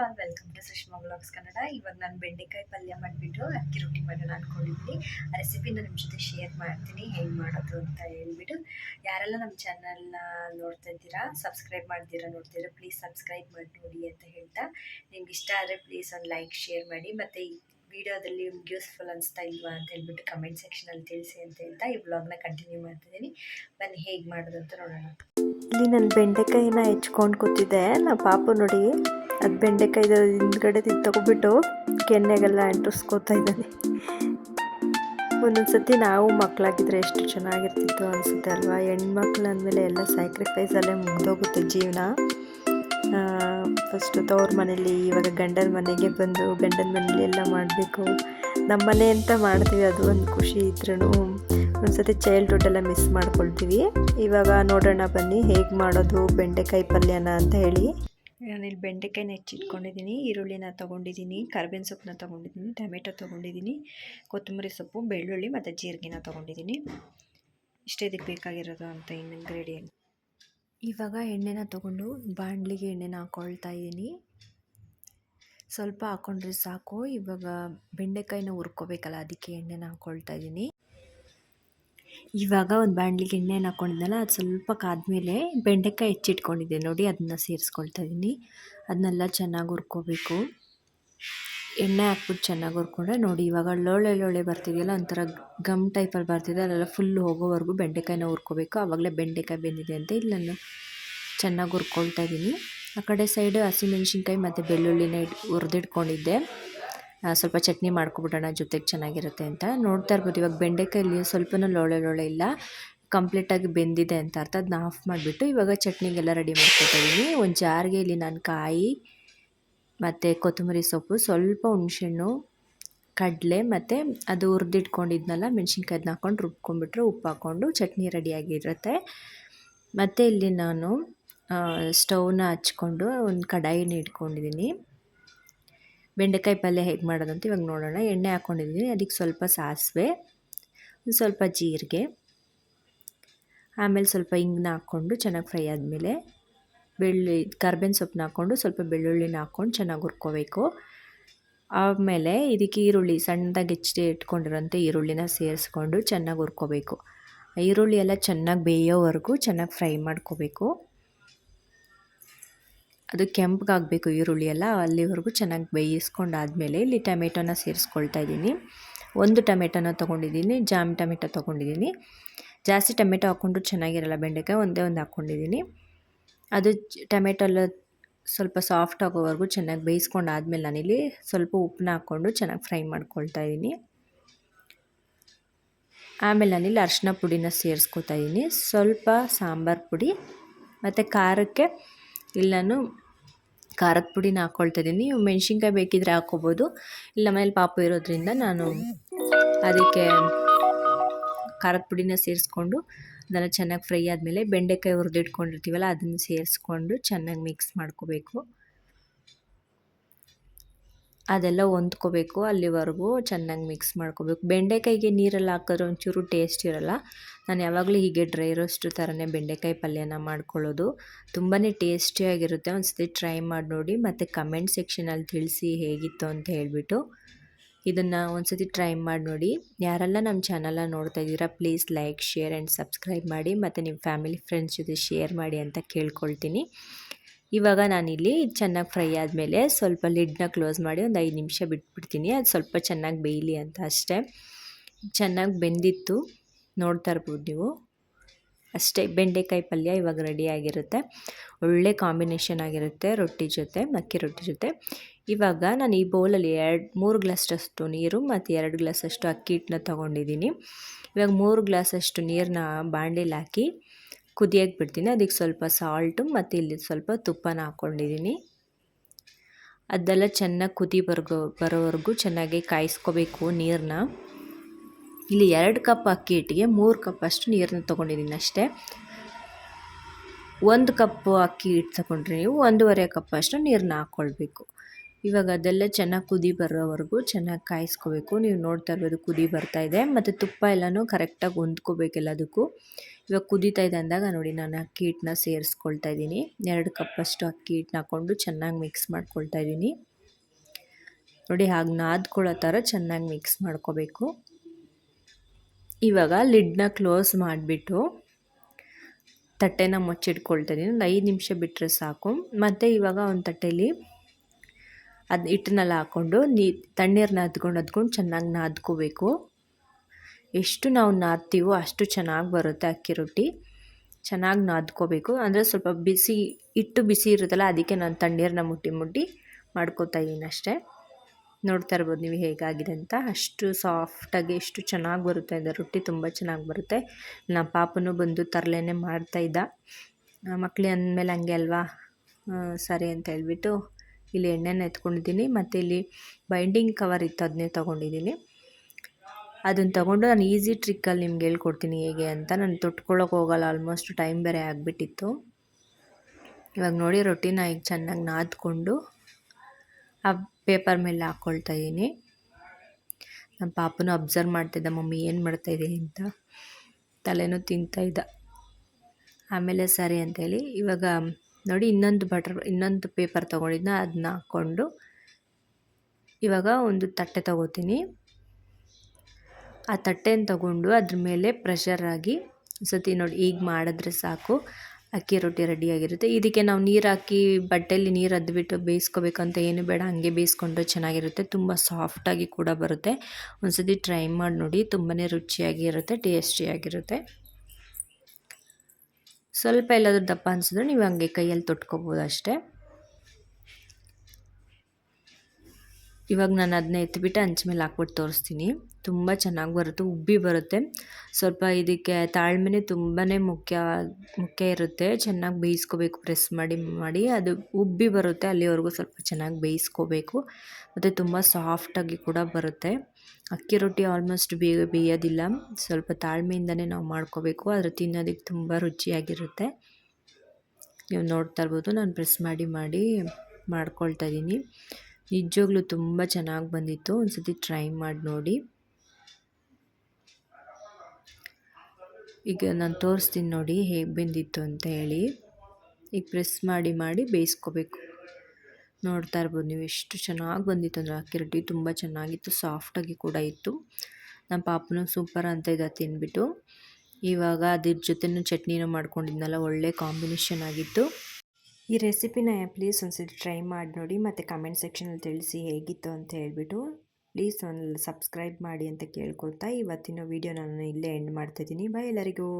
Hall welcome to Sushma blogs Kannada ಇವಾಗ ನಾನು ಬೆಂಡೆಕಾಯಿ ಪಲ್ಯ ಮಾಡಿಬಿಟ್ಟು ಅಕ್ಕಿ ರೊಟ್ಟಿ ಮಾಡೋಣ ಅಂದ್ಕೊಂಡಿದ್ದೀನಿ ಆ ರೆಸಿಪಿನ ನಿಮ್ಮ ಜೊತೆ ಶೇರ್ ಮಾಡ್ತೀನಿ, ಹೆಂಗೆ ಮಾಡೋದು ಅಂತ ಹೇಳ್ಬಿಟ್ಟು. ಯಾರೆಲ್ಲ ನಮ್ಮ ಚಾನಲ್ನ ನೋಡ್ತಾ ಇದ್ದೀರಾ ಸಬ್ಸ್ಕ್ರೈಬ್ ಮಾಡ್ತೀರಾ ನೋಡ್ತೀರಾ ಪ್ಲೀಸ್ ಸಬ್ಸ್ಕ್ರೈಬ್ ಮಾಡಿ ನೋಡಿ ಅಂತ ಹೇಳ್ತಾ. ನಿಮ್ಗೆ ಇಷ್ಟ ಆದರೆ ಪ್ಲೀಸ್ ಒಂದು ಲೈಕ್ ಶೇರ್ ಮಾಡಿ. ಮತ್ತು ಈ ವಿಡಿಯೋದಲ್ಲಿ ನಿಮ್ಗೆ ಯೂಸ್ಫುಲ್ ಅನಿಸ್ತಾ ಇಲ್ವಾ ಅಂತ ಹೇಳ್ಬಿಟ್ಟು ಕಮೆಂಟ್ ಸೆಕ್ಷನಲ್ಲಿ ತಿಳಿಸಿ ಅಂತ ಹೇಳ್ತಾ ಈ ಬ್ಲಾಗ್ನ ಕಂಟಿನ್ಯೂ ಮಾಡ್ತಿದ್ದೀನಿ. ಬನ್ನಿ, ಹೇಗೆ ಮಾಡೋದು ಅಂತ ನೋಡೋಣ. ಇಲ್ಲಿ ನಾನು ಬೆಂಡೆಕಾಯಿನ ಹೆಚ್ಕೊಂಡು ಕೂತಿದ್ದೆ. ನಮ್ಮ ಪಾಪು ನೋಡಿ. ಅದು ಬೆಂಡೆಕಾಯ್ದು ಹಿಂದ್ಗಡೆ ತಗೊಬಿಟ್ಟು ಕೆನ್ನೆಗೆಲ್ಲ ಅಂಟಿಸ್ಕೋತಾ ಇದ್ದಾನೆ. ಒಂದೊಂದು ಸತಿ ನಾವು ಮಕ್ಕಳಾಗಿದ್ರೆ ಎಷ್ಟು ಚೆನ್ನಾಗಿರ್ತಿತ್ತು ಅನಿಸುತ್ತೆ ಅಲ್ವಾ? ಹೆಣ್ಮಕ್ಳು ಅಂದಮೇಲೆ ಎಲ್ಲ ಸ್ಯಾಕ್ರಿಫೈಸಲ್ಲೇ ಮುಗ್ದೋಗುತ್ತೆ ಜೀವನ. ಫಸ್ಟು ತವ್ರ ಮನೇಲಿ, ಇವಾಗ ಗಂಡನ ಮನೆಗೆ ಬಂದು ಗಂಡನ ಮನೇಲಿ ಎಲ್ಲ ಮಾಡಬೇಕು. ನಮ್ಮ ಮನೆ ಅಂತ ಮಾಡ್ತೀವಿ, ಅದು ಒಂದು ಖುಷಿ ಇದ್ರೂ ಒಂದ್ಸತಿ ಚೈಲ್ಡ್ಹುಡ್ ಎಲ್ಲ ಮಿಸ್ ಮಾಡ್ಕೊಳ್ತೀವಿ. ಇವಾಗ ನೋಡೋಣ ಬನ್ನಿ, ಹೇಗೆ ಮಾಡೋದು ಬೆಂಡೆಕಾಯಿ ಪಲ್ಯನ ಅಂತ ಹೇಳಿ. ನಾನಿಲ್ಲಿ ಬೆಂಡೆಕಾಯಿನ ಹೆಚ್ಚಿಟ್ಕೊಂಡಿದ್ದೀನಿ ಈರುಳ್ಳಿನ ತೊಗೊಂಡಿದ್ದೀನಿ ಕರ್ಬೇವಿನ ಸೊಪ್ಪನ್ನ ತೊಗೊಂಡಿದ್ದೀನಿ ಟೊಮೆಟೊ ತೊಗೊಂಡಿದ್ದೀನಿ ಕೊತ್ತಂಬರಿ ಸೊಪ್ಪು, ಬೆಳ್ಳುಳ್ಳಿ ಮತ್ತು ಜೀರಿಗೆನ ತೊಗೊಂಡಿದ್ದೀನಿ ಇಷ್ಟೇ ಇದಕ್ಕೆ ಬೇಕಾಗಿರೋದು ಅಂತ ಇನ್ನು ಇಂಗ್ರೀಡಿಯೆಂಟ್ ಇವಾಗ ಎಣ್ಣೆನ ತೊಗೊಂಡು ಬಾಣಲಿಗೆ ಎಣ್ಣೆನ ಹಾಕ್ಕೊಳ್ತಾ ಇದ್ದೀನಿ ಸ್ವಲ್ಪ ಹಾಕ್ಕೊಂಡ್ರೆ ಸಾಕು. ಇವಾಗ ಬೆಂಡೆಕಾಯಿನ ಹುರ್ಕೋಬೇಕಲ್ಲ, ಅದಕ್ಕೆ ಎಣ್ಣೆನ ಹಾಕ್ಕೊಳ್ತಾ ಇದ್ದೀನಿ ಇವಾಗ ಒಂದು ಬಾಣಲಿಗೆ ಎಣ್ಣೆನ ಹಾಕ್ಕೊಂಡಿದ್ದಲ್ಲ ಅದು ಸ್ವಲ್ಪ ಕಾದ್ಮೇಲೆ ಬೆಂಡೆಕಾಯಿ ಹೆಚ್ಚಿಟ್ಕೊಂಡಿದ್ದೆ ನೋಡಿ ಅದನ್ನ ಸೇರಿಸ್ಕೊಳ್ತಾ ಇದ್ದೀನಿ ಅದನ್ನೆಲ್ಲ ಚೆನ್ನಾಗಿ ಹುರ್ಕೋಬೇಕು. ಎಣ್ಣೆ ಹಾಕ್ಬಿಟ್ಟು ಚೆನ್ನಾಗಿ ಹುರ್ಕೊಂಡ್ರೆ ನೋಡಿ, ಇವಾಗ ಲೋಳೆ ಲೋಳೆ ಬರ್ತಿದೆಯಲ್ಲ, ಒಂಥರ ಗಮ್ ಟೈಪಲ್ಲಿ ಬರ್ತಿದೆ, ಅಲ್ಲೆಲ್ಲ ಫುಲ್ ಹೋಗೋವರೆಗೂ ಬೆಂಡೆಕಾಯಿನ ಹುರ್ಕೋಬೇಕು. ಆವಾಗಲೇ ಬೆಂಡೆಕಾಯಿ ಬೆಂದಿದೆ ಅಂತ ಇಲ್ಲಿ ನಾನು ಚೆನ್ನಾಗಿ ಹುರ್ಕೊಳ್ತಾ ಇದ್ದೀನಿ ಆ ಕಡೆ ಸೈಡು ಹಸಿಮೆಣ್ಸಿನ್ಕಾಯಿ ಮತ್ತು ಬೆಳ್ಳುಳ್ಳಿನ ಇಟ್ ಹುರಿದಿಟ್ಕೊಂಡಿದ್ದೆ. ಸ್ವಲ್ಪ ಚಟ್ನಿ ಮಾಡ್ಕೊಬಿಡೋಣ, ಜೊತೆಗೆ ಚೆನ್ನಾಗಿರುತ್ತೆ ಅಂತ. ನೋಡ್ತಾ ಇರ್ಬೋದು, ಇವಾಗ ಬೆಂಡೆಕಾಯಲ್ಲಿ ಸ್ವಲ್ಪನೂ ಲೋಳೆ ಲೋಳೆ ಇಲ್ಲ. ಕಂಪ್ಲೀಟಾಗಿ ಬೆಂದಿದೆ ಅಂತ ಅರ್ಥ. ಅದನ್ನ ಆಫ್ ಮಾಡಿಬಿಟ್ಟು ಇವಾಗ ಚಟ್ನಿಗೆಲ್ಲ ರೆಡಿ ಮಾಡ್ಕೊತಾ ಇದ್ದೀನಿ ಒಂದು ಜಾರಿಗೆ ಇಲ್ಲಿ ನಾನು ಕಾಯಿ, ಮತ್ತು ಕೊತ್ತಂಬರಿ ಸೊಪ್ಪು, ಸ್ವಲ್ಪ ಹುಣ್ಸೆಹಣ್ಣು, ಕಡಲೆ, ಮತ್ತು ಅದು ಹುರಿದಿಟ್ಕೊಂಡಿದ್ನಲ್ಲ, ಮೆಣಸಿನ್ಕಾಯ್ದನ್ನ ಹಾಕ್ಕೊಂಡು ರುಬ್ಕೊಂಡ್ಬಿಟ್ರೆ ಉಪ್ಪು ಹಾಕ್ಕೊಂಡು ಚಟ್ನಿ ರೆಡಿಯಾಗಿರುತ್ತೆ ಮತ್ತು ಇಲ್ಲಿ ನಾನು ಸ್ಟವ್ನ ಹಚ್ಕೊಂಡು ಒಂದು ಕಡಾಯಿನ ಇಟ್ಕೊಂಡಿದ್ದೀನಿ ಬೆಂಡೆಕಾಯಿ ಪಲ್ಯ ಹೇಗೆ ಮಾಡೋದು ಅಂತ ಇವಾಗ ನೋಡೋಣ. ಎಣ್ಣೆ ಹಾಕ್ಕೊಂಡಿದ್ದೀನಿ ಅದಕ್ಕೆ ಸ್ವಲ್ಪ ಸಾಸಿವೆ ಸ್ವಲ್ಪ ಜೀರಿಗೆ, ಆಮೇಲೆ ಸ್ವಲ್ಪ ಹಿಂಗನ್ನ ಹಾಕ್ಕೊಂಡು ಚೆನ್ನಾಗಿ ಫ್ರೈ ಆದಮೇಲೆ ಬೆಳ್ಳಿ ಕರ್ಬೇವಿನ ಸೊಪ್ಪನ್ನ ಹಾಕ್ಕೊಂಡು ಸ್ವಲ್ಪ ಬೆಳ್ಳುಳ್ಳಿನ ಹಾಕ್ಕೊಂಡು ಚೆನ್ನಾಗಿ ಹುರ್ಕೋಬೇಕು. ಆಮೇಲೆ ಇದಕ್ಕೆ ಈರುಳ್ಳಿ, ಸಣ್ಣದಾಗಿ ಹೆಚ್ಚಿ ಇಟ್ಕೊಂಡಿರೋಂಥ ಈರುಳ್ಳಿನ ಸೇರಿಸ್ಕೊಂಡು ಚೆನ್ನಾಗಿ ಹುರ್ಕೋಬೇಕು. ಈರುಳ್ಳಿ ಎಲ್ಲ ಚೆನ್ನಾಗಿ ಬೇಯೋವರೆಗೂ ಚೆನ್ನಾಗಿ ಫ್ರೈ ಮಾಡ್ಕೋಬೇಕು. ಅದು ಕೆಂಪಗಾಗಬೇಕು ಈರುಳ್ಳಿ ಎಲ್ಲ ಅಲ್ಲಿವರೆಗೂ ಚೆನ್ನಾಗಿ ಬೇಯಿಸ್ಕೊಂಡಾದಮೇಲೆ ಇಲ್ಲಿ ಟೊಮೆಟೊನ ಸೇರಿಸ್ಕೊಳ್ತಾ ಇದ್ದೀನಿ. ಒಂದು ಟೊಮೆಟೊನ ತೊಗೊಂಡಿದ್ದೀನಿ, ಜಾಮ್ ಟೊಮೆಟೊ ತೊಗೊಂಡಿದ್ದೀನಿ. ಜಾಸ್ತಿ ಟೊಮೆಟೊ ಹಾಕ್ಕೊಂಡು ಚೆನ್ನಾಗಿರಲ್ಲ ಬೆಂಡೆಕಾಯಿ, ಒಂದೇ ಒಂದು ಹಾಕ್ಕೊಂಡಿದ್ದೀನಿ. ಅದು ಟೊಮೆಟೊ ಸ್ವಲ್ಪ ಸಾಫ್ಟ್ ಆಗೋವರೆಗೂ ಚೆನ್ನಾಗಿ ಬೇಯಿಸ್ಕೊಂಡು ಆದಮೇಲೆ ನಾನಿಲ್ಲಿ ಸ್ವಲ್ಪ ಉಪ್ಪನ್ನ ಹಾಕ್ಕೊಂಡು ಚೆನ್ನಾಗಿ ಫ್ರೈ ಮಾಡ್ಕೊಳ್ತಾ ಇದ್ದೀನಿ. ಆಮೇಲೆ ನಾನಿಲ್ಲಿ ಅರಿಶಿನ ಪುಡಿನ ಸೇರಿಸ್ಕೊತಾ ಇದ್ದೀನಿ. ಸ್ವಲ್ಪ ಸಾಂಬಾರು ಪುಡಿ, ಮತ್ತು ಖಾರಕ್ಕೆ ಇಲ್ಲಿ ನಾನು ಖಾರದ ಪುಡಿನ ಹಾಕ್ಕೊಳ್ತಾ ಇದ್ದೀನಿ ನೀವು ಮೆಣಸಿನ್ಕಾಯಿ ಬೇಕಿದ್ರೆ ಹಾಕ್ಕೋಬೋದು ಇಲ್ಲ, ಮನೇಲಿ ಪಾಪು ಇರೋದ್ರಿಂದ ನಾನು ಅದಕ್ಕೆ ಖಾರದ ಪುಡಿನ ಸೇರಿಸ್ಕೊಂಡು ಅದನ್ನು ಚೆನ್ನಾಗಿ ಫ್ರೈ ಆದಮೇಲೆ ಬೆಂಡೆಕಾಯಿ ಹುರಿದಿಟ್ಕೊಂಡಿರ್ತೀವಲ್ಲ, ಅದನ್ನು ಸೇರಿಸ್ಕೊಂಡು ಚೆನ್ನಾಗಿ ಮಿಕ್ಸ್ ಮಾಡ್ಕೋಬೇಕು. ಅದೆಲ್ಲ ಹೊಂದ್ಕೋಬೇಕು, ಅಲ್ಲಿವರೆಗೂ ಚೆನ್ನಾಗಿ ಮಿಕ್ಸ್ ಮಾಡ್ಕೋಬೇಕು. ಬೆಂಡೆಕಾಯಿಗೆ ನೀರೆಲ್ಲ ಹಾಕಿದ್ರೆ ಒಂಚೂರು ಟೇಸ್ಟ್ ಇರಲ್ಲ. ನಾನು ಯಾವಾಗಲೂ ಹೀಗೆ ಡ್ರೈ ರೋಸ್ಟ್ ಥರನೇ ಬೆಂಡೆಕಾಯಿ ಪಲ್ಯನ ಮಾಡ್ಕೊಳ್ಳೋದು. ತುಂಬಾ ಟೇಸ್ಟಿಯಾಗಿರುತ್ತೆ ಒಂದು ಸತಿ ಟ್ರೈ ಮಾಡಿ ನೋಡಿ, ಮತ್ತು ಕಮೆಂಟ್ ಸೆಕ್ಷನಲ್ಲಿ ತಿಳಿಸಿ ಹೇಗಿತ್ತು ಅಂತ ಹೇಳಿಬಿಟ್ಟು. ಇದನ್ನು ಒಂದ್ಸತಿ ಟ್ರೈ ಮಾಡಿ ನೋಡಿ. ಯಾರೆಲ್ಲ ನಮ್ಮ ಚಾನಲ್ನ ನೋಡ್ತಾ ಇದ್ದೀರಾ please like share and subscribe ಮಾಡಿ, ಮತ್ತು ನಿಮ್ಮ ಫ್ಯಾಮಿಲಿ ಫ್ರೆಂಡ್ಸ್ ಜೊತೆ ಶೇರ್ ಮಾಡಿ ಅಂತ ಕೇಳ್ಕೊಳ್ತೀನಿ. ಇವಾಗ ನಾನಿಲ್ಲಿ ಚೆನ್ನಾಗಿ ಫ್ರೈ ಆದಮೇಲೆ ಸ್ವಲ್ಪ ಲಿಡ್ನ ಕ್ಲೋಸ್ ಮಾಡಿ ಒಂದು ಐದು ನಿಮಿಷ ಬಿಟ್ಬಿಡ್ತೀನಿ. ಅದು ಸ್ವಲ್ಪ ಚೆನ್ನಾಗಿ ಬೇಯಲಿ ಅಂತ ಅಷ್ಟೇ. ಚೆನ್ನಾಗಿ ಬೆಂದಿತ್ತು. ನೋಡ್ತಾ ಇರ್ಬೋದು ನೀವು. ಅಷ್ಟೇ, ಬೆಂಡೆಕಾಯಿ ಪಲ್ಯ ಇವಾಗ ರೆಡಿಯಾಗಿರುತ್ತೆ ಒಳ್ಳೆ ಕಾಂಬಿನೇಷನ್ ಆಗಿರುತ್ತೆ ರೊಟ್ಟಿ ಜೊತೆ ಅಕ್ಕಿ ರೊಟ್ಟಿ ಜೊತೆ. ಇವಾಗ ನಾನು ಈ ಬೌಲಲ್ಲಿ ಎರಡು, ಮೂರು ಗ್ಲಾಸ್ಟಷ್ಟು ನೀರು ಮತ್ತು ಎರಡು ಗ್ಲಾಸಷ್ಟು ಅಕ್ಕಿ ಹಿಟ್ಟನ್ನ ತೊಗೊಂಡಿದ್ದೀನಿ. ಇವಾಗ ಮೂರು ಗ್ಲಾಸಷ್ಟು ನೀರನ್ನ ಬಾಣಲಿಲಿ ಹಾಕಿ ಕುದಿಯೋಕ್ಕೆ ಬಿಡ್ತೀನಿ ಅದಕ್ಕೆ ಸ್ವಲ್ಪ ಸಾಲ್ಟು ಮತ್ತು ಇಲ್ಲಿ ಸ್ವಲ್ಪ ತುಪ್ಪನ ಹಾಕ್ಕೊಂಡಿದ್ದೀನಿ. ಅದೆಲ್ಲ ಚೆನ್ನಾಗಿ ಕುದಿ ಬರ್ಗೋ, ಬರೋವರೆಗೂ ಚೆನ್ನಾಗಿ ಕಾಯಿಸ್ಕೋಬೇಕು ನೀರನ್ನ ಇಲ್ಲಿ ಎರಡು ಕಪ್ ಅಕ್ಕಿ ಹಿಟ್ಟಿಗೆ ಮೂರು ಕಪ್ ಅಷ್ಟು ನೀರನ್ನ ತೊಗೊಂಡಿದ್ದೀನಿ ಅಷ್ಟೇ. ಒಂದು ಕಪ್ಪು ಅಕ್ಕಿ ಹಿಟ್ಟು ತಗೊಂಡ್ರೆ ನೀವು ಒಂದೂವರೆ ಕಪ್ ಅಷ್ಟು ನೀರನ್ನ ಹಾಕ್ಕೊಳ್ಬೇಕು ಇವಾಗ ಅದೆಲ್ಲ ಚೆನ್ನಾಗಿ ಕುದಿ ಬರೋವರೆಗೂ ಚೆನ್ನಾಗಿ ಕಾಯಿಸ್ಕೋಬೇಕು. ನೀವು ನೋಡ್ತಾ ಇರ್ಬೋದು ಕುದಿ ಬರ್ತಾ ಇದೆ. ಮತ್ತು ತುಪ್ಪ ಎಲ್ಲನೂ ಕರೆಕ್ಟಾಗಿ ಹೊಂದ್ಕೋಬೇಕು ಎಲ್ಲದಕ್ಕೂ ಇವಾಗ ಕುದೀತಾ ಇದೆ ಅಂದಾಗ ನೋಡಿ ನಾನು ಅಕ್ಕಿ ಹಿಟ್ಟನ್ನ ಸೇರಿಸ್ಕೊಳ್ತಾ ಇದ್ದೀನಿ. ಎರಡು ಕಪ್ಪಷ್ಟು ಅಕ್ಕಿ ಹಿಟ್ಟನ್ನ ಹಾಕ್ಕೊಂಡು ಚೆನ್ನಾಗಿ ಮಿಕ್ಸ್ ಮಾಡ್ಕೊಳ್ತಾ ಇದ್ದೀನಿ. ನೋಡಿ ಹಾಗೆ ನಾದ್ಕೊಳ್ಳೋ ಥರ ಚೆನ್ನಾಗಿ ಮಿಕ್ಸ್ ಮಾಡ್ಕೋಬೇಕು. ಇವಾಗ ಲಿಡ್ನ ಕ್ಲೋಸ್ ಮಾಡಿಬಿಟ್ಟು ತಟ್ಟೆನ ಮುಚ್ಚಿಟ್ಕೊಳ್ತಾ ಇದ್ದೀನಿ. ಒಂದು ಐದು ನಿಮಿಷ ಬಿಟ್ಟರೆ ಸಾಕು. ಮತ್ತು ಇವಾಗ ಒಂದು ತಟ್ಟೆಯಲ್ಲಿ ಅದು ಹಿಟ್ಟನ್ನೆಲ್ಲ ಹಾಕ್ಕೊಂಡು ನೀ ತಣ್ಣೀರನ್ನ ನಾದ್ಕೊಂಡು ಅದ್ಕೊಂಡು ಚೆನ್ನಾಗಿ ನಾದ್ಕೋಬೇಕು. ಎಷ್ಟು ನಾವು ನಾದ್ತೀವೋ ಅಷ್ಟು ಚೆನ್ನಾಗಿ ಬರುತ್ತೆ ಅಕ್ಕಿ ರೊಟ್ಟಿ. ಚೆನ್ನಾಗಿ ನಾದ್ಕೋಬೇಕು. ಅಂದರೆ ಸ್ವಲ್ಪ ಬಿಸಿ, ಹಿಟ್ಟು ಬಿಸಿ ಇರುತ್ತಲ್ಲ ಅದಕ್ಕೆ ನಾನು ತಣ್ಣೀರನ್ನ ಮುಟ್ಟಿ ಮುಟ್ಟಿ ಮಾಡ್ಕೋತಾ ಇದ್ದೀನಿ ಅಷ್ಟೇ. ನೋಡ್ತಾ ಇರ್ಬೋದು ನೀವು ಹೇಗಾಗಿದೆ ಅಂತ. ಅಷ್ಟು ಸಾಫ್ಟಾಗಿ ಎಷ್ಟು ಚೆನ್ನಾಗಿ ಬರುತ್ತೆ ಅಂದರೆ ರೊಟ್ಟಿ ತುಂಬ ಚೆನ್ನಾಗಿ ಬರುತ್ತೆ. ನಮ್ಮ ಪಾಪನೂ ಬಂದು ತರಲೇನೆ ಮಾಡ್ತಾಯಿದ್ದ ಮಕ್ಕಳು ಅಂದಮೇಲೆ ಹಂಗೆ ಅಲ್ವಾ? ಸರಿ ಅಂತ ಹೇಳ್ಬಿಟ್ಟು ಇಲ್ಲಿ ಎಣ್ಣೆನ ಎತ್ಕೊಂಡಿದ್ದೀನಿ ಮತ್ತು ಇಲ್ಲಿ ಬೈಂಡಿಂಗ್ ಕವರ್ ಇತ್ತು ಅದನ್ನೇ ತೊಗೊಂಡಿದ್ದೀನಿ. ಅದನ್ನು ತೊಗೊಂಡು ನಾನು ಈಸಿ ಟ್ರಿಕ್ಕಲ್ಲಿ ನಿಮ್ಗೆ ಹೇಳ್ಕೊಡ್ತೀನಿ ಹೇಗೆ ಅಂತ. ನಾನು ತೊಟ್ಕೊಳ್ಳೋಕೆ ಹೋಗಲ್ಲ ಆಲ್ಮೋಸ್ಟ್ ಟೈಮ್ ಬೇರೆ ಆಗಿಬಿಟ್ಟಿತ್ತು. ಇವಾಗ ನೋಡಿ ರೊಟ್ಟಿನ ಈಗ ಚೆನ್ನಾಗಿ ನಾದ್ಕೊಂಡು ಆ ಪೇಪರ್ ಮೇಲೆ ಹಾಕ್ಕೊಳ್ತಾ ಇದ್ದೀನಿ. ನಮ್ಮ ಪಾಪನೂ ಅಬ್ಸರ್ವ್ ಮಾಡ್ತಿದ್ದ ಮಮ್ಮಿ, ಏನು ಮಾಡ್ತಾಯಿದೆ ಅಂತ. ತಲೆನೂ ತಿಂತಾಯಿದ್ದ ಆಮೇಲೆ ಸರಿ ಅಂತೇಳಿ ಇವಾಗ ನೋಡಿ ಇನ್ನೊಂದು ಬಟರ್, ಇನ್ನೊಂದು ಪೇಪರ್ ತೊಗೊಂಡಿದ್ನ ಅದನ್ನ ಹಾಕ್ಕೊಂಡು ಇವಾಗ ಒಂದು ತಟ್ಟೆ ತಗೋತೀನಿ. ಆ ತಟ್ಟೆನ ತಗೊಂಡು ಅದ್ರ ಮೇಲೆ ಪ್ರೆಷರ್ ಆಗಿ ಸತಿ ನೋಡಿ ಈಗ ಮಾಡಿದ್ರೆ ಸಾಕು. ಅಕ್ಕಿ ರೊಟ್ಟಿ ರೆಡಿಯಾಗಿರುತ್ತೆ ಇದಕ್ಕೆ ನಾವು ನೀರು ಹಾಕಿ ಬಟ್ಟೆಯಲ್ಲಿ ನೀರು ಅದ್ಬಿಟ್ಟು ಬೇಯಿಸ್ಕೋಬೇಕಂತ ಏನು ಬೇಡ, ಹಾಗೆ ಬೇಯಿಸ್ಕೊಂಡ್ರೆ ಚೆನ್ನಾಗಿರುತ್ತೆ. ತುಂಬ ಸಾಫ್ಟಾಗಿ ಕೂಡ ಬರುತ್ತೆ. ಒಂದು ಸತಿ ಟ್ರೈ ಮಾಡಿ ನೋಡಿ ತುಂಬಾ ರುಚಿಯಾಗಿರುತ್ತೆ ಟೇಸ್ಟಿಯಾಗಿರುತ್ತೆ ಸ್ವಲ್ಪ ಎಲ್ಲಾದರೂ ದಪ್ಪ ಅನಿಸಿದ್ರೆ ನೀವು ಹಂಗೆ ಕೈಯಲ್ಲಿ ತೊಟ್ಕೋಬೋದು ಅಷ್ಟೇ. ಇವಾಗ ನಾನು ಅದನ್ನ ಎತ್ತಿಬಿಟ್ಟು ಹಂಚ ಮೇಲೆ ಹಾಕ್ಬಿಟ್ಟು ತೋರಿಸ್ತೀನಿ. ತುಂಬ ಚೆನ್ನಾಗಿ ಬರುತ್ತೆ, ಉಬ್ಬಿ ಬರುತ್ತೆ. ಸ್ವಲ್ಪ ಇದಕ್ಕೆ ತಾಳ್ಮೆನೇ ತುಂಬಾ ಮುಖ್ಯ ಮುಖ್ಯ ಇರುತ್ತೆ. ಚೆನ್ನಾಗಿ ಬೇಯಿಸ್ಕೋಬೇಕು, ಪ್ರೆಸ್ ಮಾಡಿ ಮಾಡಿ. ಅದು ಉಬ್ಬಿ ಬರುತ್ತೆ, ಅಲ್ಲಿವರೆಗೂ ಸ್ವಲ್ಪ ಚೆನ್ನಾಗಿ ಬೇಯಿಸ್ಕೋಬೇಕು. ಮತ್ತು ತುಂಬ ಸಾಫ್ಟಾಗಿ ಕೂಡ ಬರುತ್ತೆ. ಅಕ್ಕಿ ರೊಟ್ಟಿ ಆಲ್ಮೋಸ್ಟ್ ಬೇಗ ಬೇಯೋದಿಲ್ಲ. ಸ್ವಲ್ಪ ತಾಳ್ಮೆಯಿಂದನೇ ನಾವು ಮಾಡ್ಕೋಬೇಕು. ಆದರೆ ತಿನ್ನೋದಕ್ಕೆ ತುಂಬ ರುಚಿಯಾಗಿರುತ್ತೆ. ನೀವು ನೋಡ್ತಾ ಇರ್ಬೋದು, ನಾನು ಪ್ರೆಸ್ ಮಾಡಿ ಮಾಡಿ ಮಾಡ್ಕೊಳ್ತಾ ಇದ್ದೀನಿ. ನಿಜವಾಗ್ಲೂ ತುಂಬ ಚೆನ್ನಾಗಿ ಬಂದಿತ್ತು. ಒಂದು ಸತಿ ಟ್ರೈ ಮಾಡಿ ನೋಡಿ. ಈಗ ನಾನು ತೋರಿಸ್ತೀನಿ ನೋಡಿ ಹೇಗೆ ಬಂದಿತ್ತು ಅಂತ ಹೇಳಿ. ಈಗ ಪ್ರೆಸ್ ಮಾಡಿ ಮಾಡಿ ಬೇಯಿಸ್ಕೋಬೇಕು. ನೋಡ್ತಾ ಇರ್ಬೋದು. ನೀವು ಎಷ್ಟು ಚೆನ್ನಾಗಿ ಬಂದಿತ್ತು ಅಂದರೆ ಅಕ್ಕಿ ರೊಟ್ಟಿ ತುಂಬ ಚೆನ್ನಾಗಿತ್ತು ಸಾಫ್ಟಾಗಿ ಕೂಡ ಇತ್ತು. ನಮ್ಮ ಪಾಪನೂ ಸೂಪರ್ ಅಂತ ಇದೆ ತಿಂದ್ಬಿಟ್ಟು. ಇವಾಗ ಅದ್ರ ಜೊತೆನೂ ಚಟ್ನಿನೂ ಮಾಡ್ಕೊಂಡಿದ್ನಲ್ಲ, ಒಳ್ಳೆ ಕಾಂಬಿನೇಷನ್ ಆಗಿತ್ತು. ಈ ರೆಸಿಪಿನ ಪ್ಲೀಸ್ ಒಂದ್ಸತಿ ಟ್ರೈ ಮಾಡಿ ನೋಡಿ, ಮತ್ತು ಕಮೆಂಟ್ ಸೆಕ್ಷನಲ್ಲಿ ತಿಳಿಸಿ ಹೇಗಿತ್ತು ಅಂತ ಹೇಳಿಬಿಟ್ಟು. ಪ್ಲೀಸ್ ಒಂದು ಸಬ್ಸ್ಕ್ರೈಬ್ ಮಾಡಿ ಅಂತ ಕೇಳ್ಕೊಳ್ತಾ, ಇವತ್ತಿನ ವೀಡಿಯೋ ನಾನು ಇಲ್ಲೇ ಎಂಡ್ ಮಾಡ್ತಿದ್ದೀನಿ ಬಾಯ್ ಎಲ್ಲರಿಗೂ.